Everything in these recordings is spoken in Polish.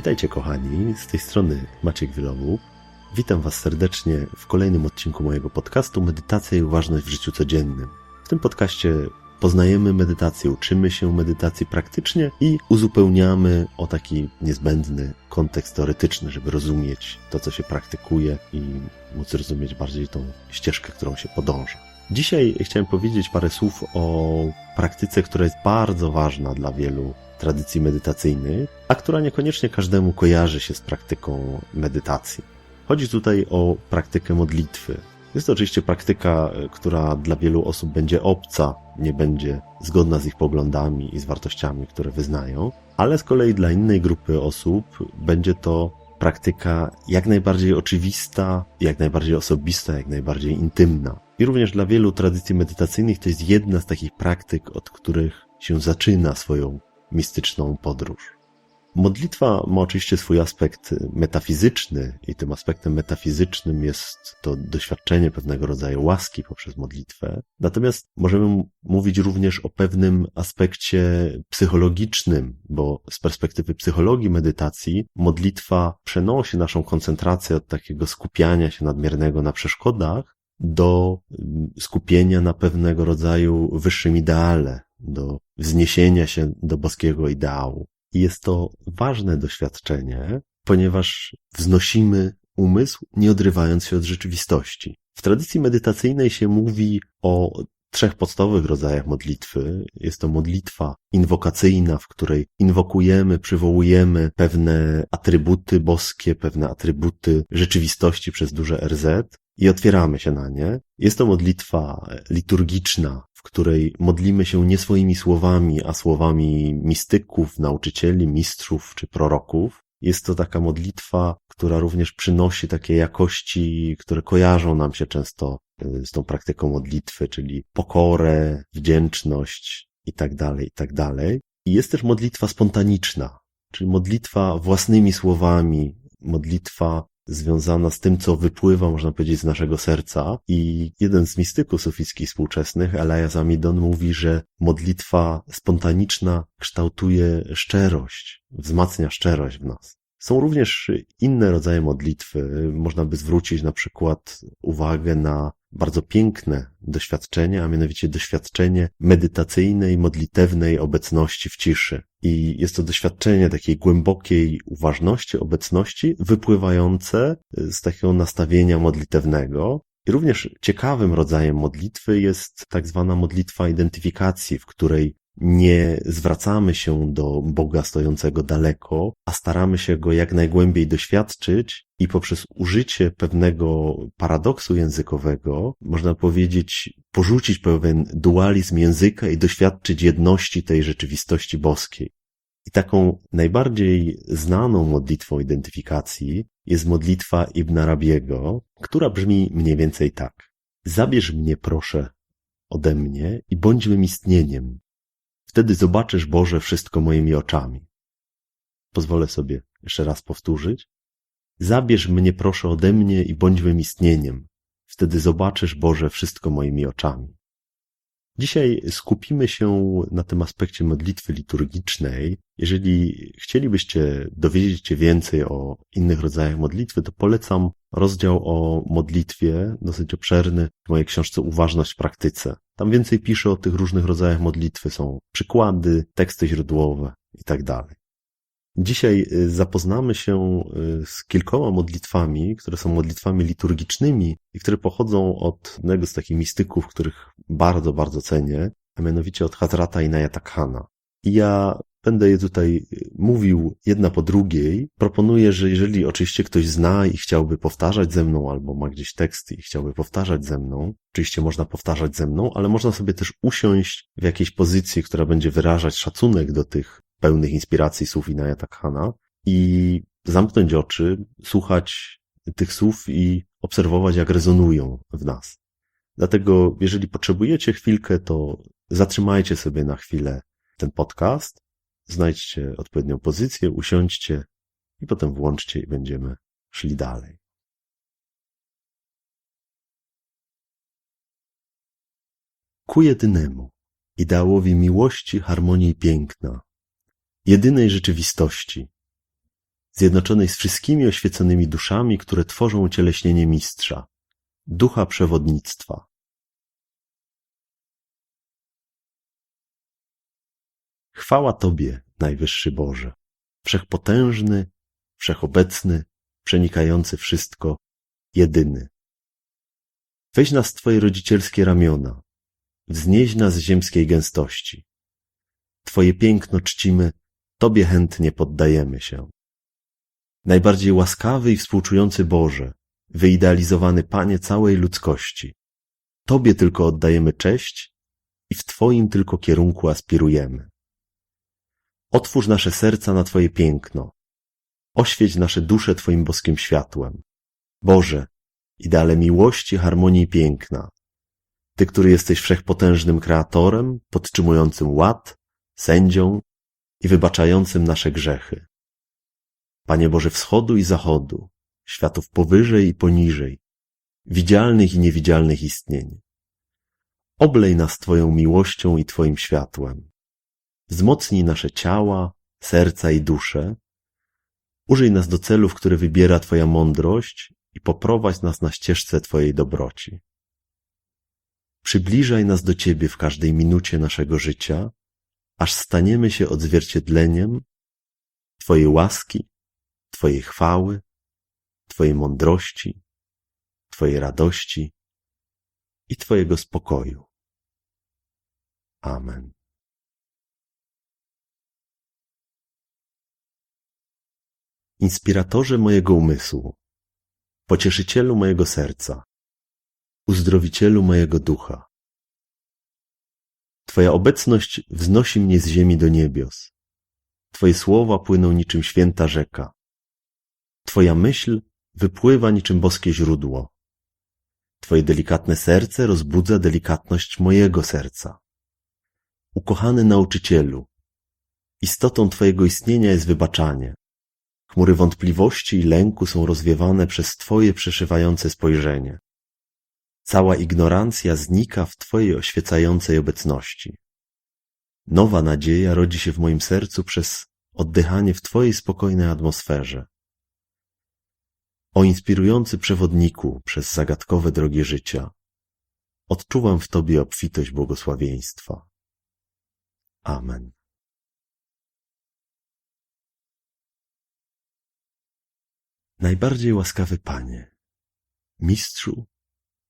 Witajcie kochani, z tej strony Maciek Wielowów. Witam Was serdecznie w kolejnym odcinku mojego podcastu Medytacja i uważność w życiu codziennym. W tym podcaście poznajemy medytację, uczymy się medytacji praktycznie i uzupełniamy o taki niezbędny kontekst teoretyczny, żeby rozumieć to, co się praktykuje i móc rozumieć bardziej tą ścieżkę, którą się podąża. Dzisiaj chciałem powiedzieć parę słów o praktyce, która jest bardzo ważna dla wielu tradycji medytacyjnych, a która niekoniecznie każdemu kojarzy się z praktyką medytacji. Chodzi tutaj o praktykę modlitwy. Jest to oczywiście praktyka, która dla wielu osób będzie obca, nie będzie zgodna z ich poglądami i z wartościami, które wyznają, ale z kolei dla innej grupy osób będzie to praktyka jak najbardziej oczywista, jak najbardziej osobista, jak najbardziej intymna. I również dla wielu tradycji medytacyjnych to jest jedna z takich praktyk, od których się zaczyna swoją mistyczną podróż. Modlitwa ma oczywiście swój aspekt metafizyczny, i tym aspektem metafizycznym jest to doświadczenie pewnego rodzaju łaski poprzez modlitwę. Natomiast możemy mówić również o pewnym aspekcie psychologicznym, bo z perspektywy psychologii medytacji modlitwa przenosi naszą koncentrację od takiego skupiania się nadmiernego na przeszkodach do skupienia na pewnego rodzaju wyższym ideale, do wzniesienia się do boskiego ideału. I jest to ważne doświadczenie, ponieważ wznosimy umysł, nie odrywając się od rzeczywistości. W tradycji medytacyjnej się mówi o trzech podstawowych rodzajach modlitwy. Jest to modlitwa inwokacyjna, w której inwokujemy, przywołujemy pewne atrybuty boskie, pewne atrybuty rzeczywistości przez duże RZ i otwieramy się na nie. Jest to modlitwa liturgiczna, w której modlimy się nie swoimi słowami, a słowami mistyków, nauczycieli, mistrzów czy proroków. Jest to taka modlitwa, która również przynosi takie jakości, które kojarzą nam się często y, z tą praktyką modlitwy, czyli pokorę, wdzięczność i tak dalej, i tak dalej. I jest też modlitwa spontaniczna, czyli modlitwa własnymi słowami, modlitwa związana z tym, co wypływa, można powiedzieć, z naszego serca. I jeden z mistyków sufickich współczesnych, Elias Amidon, mówi, że modlitwa spontaniczna kształtuje szczerość, wzmacnia szczerość w nas. Są również inne rodzaje modlitwy. Można by zwrócić na przykład uwagę na bardzo piękne doświadczenie, a mianowicie doświadczenie medytacyjnej, modlitewnej obecności w ciszy. I jest to doświadczenie takiej głębokiej uważności, obecności, wypływające z takiego nastawienia modlitewnego. I również ciekawym rodzajem modlitwy jest tak zwana modlitwa identyfikacji, w której nie zwracamy się do Boga stojącego daleko, a staramy się go jak najgłębiej doświadczyć i poprzez użycie pewnego paradoksu językowego, można powiedzieć, porzucić pewien dualizm języka i doświadczyć jedności tej rzeczywistości boskiej. I taką najbardziej znaną modlitwą identyfikacji jest modlitwa Ibn Arabiego, która brzmi mniej więcej tak. Zabierz mnie proszę ode mnie i bądź mym istnieniem, Wtedy zobaczysz, Boże, wszystko moimi oczami. Pozwolę sobie jeszcze raz powtórzyć. Zabierz mnie proszę ode mnie i bądź mym istnieniem. Wtedy zobaczysz, Boże, wszystko moimi oczami. Dzisiaj skupimy się na tym aspekcie modlitwy liturgicznej. Jeżeli chcielibyście dowiedzieć się więcej o innych rodzajach modlitwy, to polecam rozdział o modlitwie, dosyć obszerny, w mojej książce Uważność w praktyce. Tam więcej piszę o tych różnych rodzajach modlitwy, są przykłady, teksty źródłowe i tak. Dzisiaj y, zapoznamy się y, z kilkoma modlitwami, które są modlitwami liturgicznymi i które pochodzą od jednego z takich mistyków, których bardzo, bardzo cenię, a mianowicie od Hazrata Inayata Khana. I ja będę je tutaj y, mówił jedna po drugiej. Proponuję, że jeżeli oczywiście ktoś zna i chciałby powtarzać ze mną, albo ma gdzieś teksty i chciałby powtarzać ze mną, oczywiście można powtarzać ze mną, ale można sobie też usiąść w jakiejś pozycji, która będzie wyrażać szacunek do tych pełnych inspiracji słów Inayata Khana i zamknąć oczy, słuchać tych słów i obserwować, jak rezonują w nas. Dlatego, jeżeli potrzebujecie chwilkę, to zatrzymajcie sobie na chwilę ten podcast, znajdźcie odpowiednią pozycję, usiądźcie i potem włączcie i będziemy szli dalej. Ku jedynemu, ideałowi miłości, harmonii i piękna, jedynej rzeczywistości, zjednoczonej z wszystkimi oświeconymi duszami, które tworzą ucieleśnienie Mistrza, ducha przewodnictwa. Chwała Tobie, Najwyższy Boże, Wszechpotężny, Wszechobecny, Przenikający wszystko, Jedyny. Weź nas Twoje rodzicielskie ramiona, wznieś nas z ziemskiej gęstości. Twoje piękno czcimy, Tobie chętnie poddajemy się. Najbardziej łaskawy i współczujący Boże, wyidealizowany Panie całej ludzkości. Tobie tylko oddajemy cześć i w Twoim tylko kierunku aspirujemy. Otwórz nasze serca na Twoje piękno. Oświeć nasze dusze Twoim boskim światłem. Boże, ideale miłości, harmonii i piękna. Ty, który jesteś wszechpotężnym kreatorem, podtrzymującym ład, sędzią i wybaczającym nasze grzechy. Panie Boże wschodu i zachodu, światów powyżej i poniżej, widzialnych i niewidzialnych istnień. Oblej nas Twoją miłością i Twoim światłem. Wzmocnij nasze ciała, serca i dusze. Użyj nas do celów, które wybiera Twoja mądrość i poprowadź nas na ścieżce Twojej dobroci. Przybliżaj nas do Ciebie w każdej minucie naszego życia, aż staniemy się odzwierciedleniem Twojej łaski, Twojej chwały, Twojej mądrości, Twojej radości i Twojego spokoju. Amen. Inspiratorze mojego umysłu, pocieszycielu mojego serca, uzdrowicielu mojego ducha. Twoja obecność wznosi mnie z ziemi do niebios. Twoje słowa płyną niczym święta rzeka. Twoja myśl wypływa niczym boskie źródło. Twoje delikatne serce rozbudza delikatność mojego serca. Ukochany nauczycielu, istotą Twojego istnienia jest wybaczanie. Chmury wątpliwości i lęku są rozwiewane przez Twoje przeszywające spojrzenie. Cała ignorancja znika w Twojej oświecającej obecności. Nowa nadzieja rodzi się w moim sercu przez oddychanie w Twojej spokojnej atmosferze. O inspirujący przewodniku przez zagadkowe drogie życia, odczuwam w Tobie obfitość błogosławieństwa. Amen. Najbardziej łaskawy Panie, Mistrzu,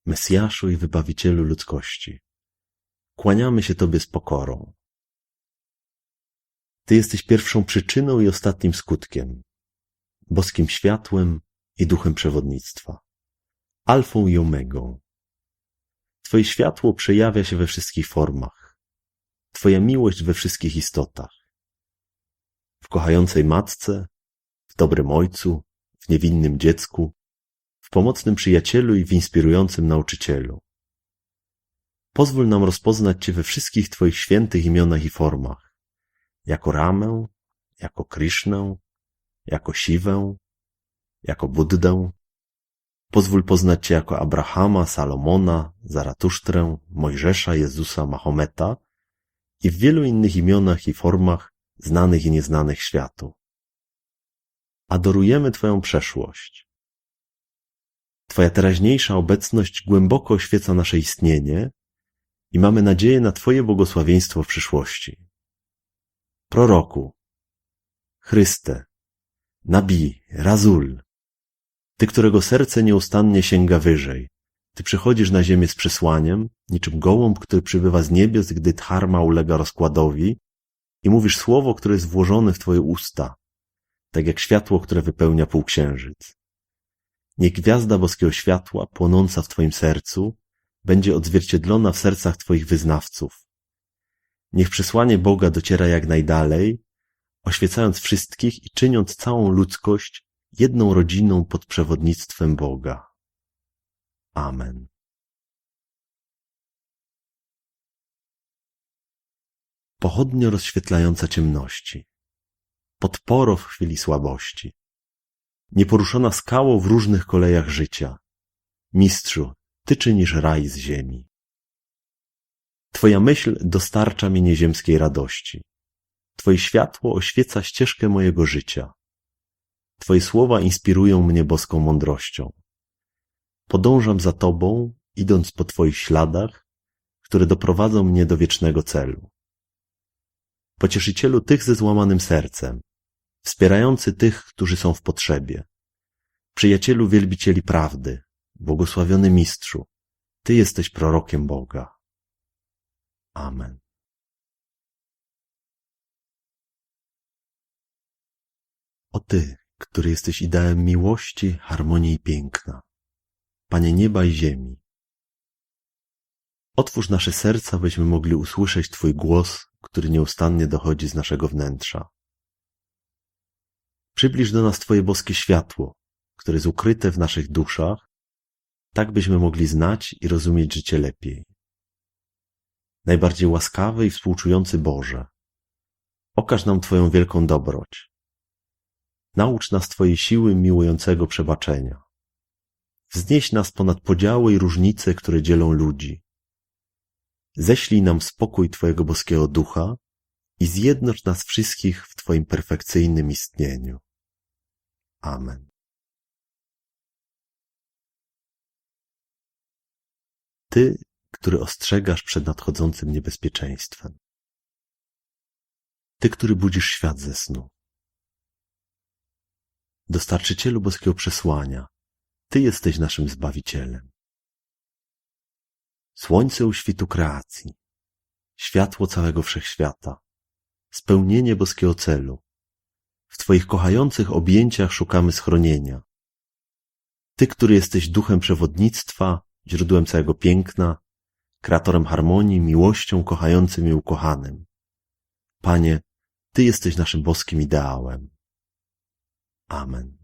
Mesjaszu i Wybawicielu ludzkości, kłaniamy się Tobie z pokorą. Ty jesteś pierwszą przyczyną i ostatnim skutkiem, boskim światłem i duchem przewodnictwa, alfą i omegą. Twoje światło przejawia się we wszystkich formach, Twoja miłość we wszystkich istotach. W kochającej matce, w dobrym ojcu, w niewinnym dziecku, w pomocnym przyjacielu i w inspirującym nauczycielu. Pozwól nam rozpoznać Cię we wszystkich Twoich świętych imionach i formach, jako Ramę, jako Krishnę, jako Siwę, jako Buddę. Pozwól poznać Cię jako Abrahama, Salomona, Zaratusztrę, Mojżesza, Jezusa, Mahometa i w wielu innych imionach i formach znanych i nieznanych światu. Adorujemy Twoją przeszłość. Twoja teraźniejsza obecność głęboko oświeca nasze istnienie i mamy nadzieję na Twoje błogosławieństwo w przyszłości. Proroku, Chryste, Nabi, Razul, Ty, którego serce nieustannie sięga wyżej, Ty przychodzisz na ziemię z przesłaniem, niczym gołąb, który przybywa z niebios, gdy dharma ulega rozkładowi i mówisz słowo, które jest włożone w Twoje usta, tak jak światło, które wypełnia półksiężyc. Niech gwiazda boskiego światła, płonąca w Twoim sercu, będzie odzwierciedlona w sercach Twoich wyznawców. Niech przesłanie Boga dociera jak najdalej, oświecając wszystkich i czyniąc całą ludzkość jedną rodziną pod przewodnictwem Boga. Amen. Pochodnio rozświetlająca ciemności podporo w chwili słabości. Nieporuszona skało w różnych kolejach życia. Mistrzu, Ty czynisz raj z ziemi. Twoja myśl dostarcza mi nieziemskiej radości. Twoje światło oświeca ścieżkę mojego życia. Twoje słowa inspirują mnie boską mądrością. Podążam za Tobą, idąc po Twoich śladach, które doprowadzą mnie do wiecznego celu. Pocieszycielu tych ze złamanym sercem, wspierający tych, którzy są w potrzebie, przyjacielu wielbicieli prawdy, błogosławiony mistrzu, Ty jesteś prorokiem Boga. Amen. O Ty, który jesteś ideałem miłości, harmonii i piękna, Panie nieba i ziemi, otwórz nasze serca, byśmy mogli usłyszeć Twój głos, który nieustannie dochodzi z naszego wnętrza. Przybliż do nas Twoje boskie światło, które jest ukryte w naszych duszach, tak byśmy mogli znać i rozumieć życie lepiej. Najbardziej łaskawy i współczujący Boże, okaż nam Twoją wielką dobroć. Naucz nas Twojej siły miłującego przebaczenia. Wznieś nas ponad podziały i różnice, które dzielą ludzi. Ześlij nam spokój Twojego boskiego ducha i zjednocz nas wszystkich w Twoim perfekcyjnym istnieniu. Amen. Ty, który ostrzegasz przed nadchodzącym niebezpieczeństwem. Ty, który budzisz świat ze snu. Dostarczycielu boskiego przesłania, Ty jesteś naszym Zbawicielem. Słońce u świtu kreacji, światło całego wszechświata, spełnienie boskiego celu. W Twoich kochających objęciach szukamy schronienia. Ty, który jesteś duchem przewodnictwa, źródłem całego piękna, kreatorem harmonii, miłością, kochającym i ukochanym. Panie, Ty jesteś naszym boskim ideałem. Amen.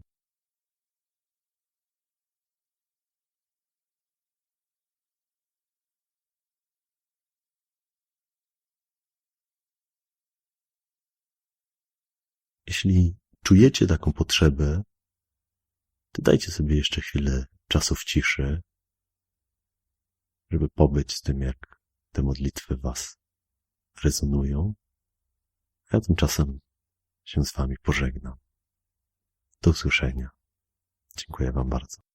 Jeśli czujecie taką potrzebę, to dajcie sobie jeszcze chwilę czasu w ciszy, żeby pobyć z tym, jak te modlitwy was rezonują. Ja tymczasem się z wami pożegnam. Do usłyszenia. Dziękuję wam bardzo.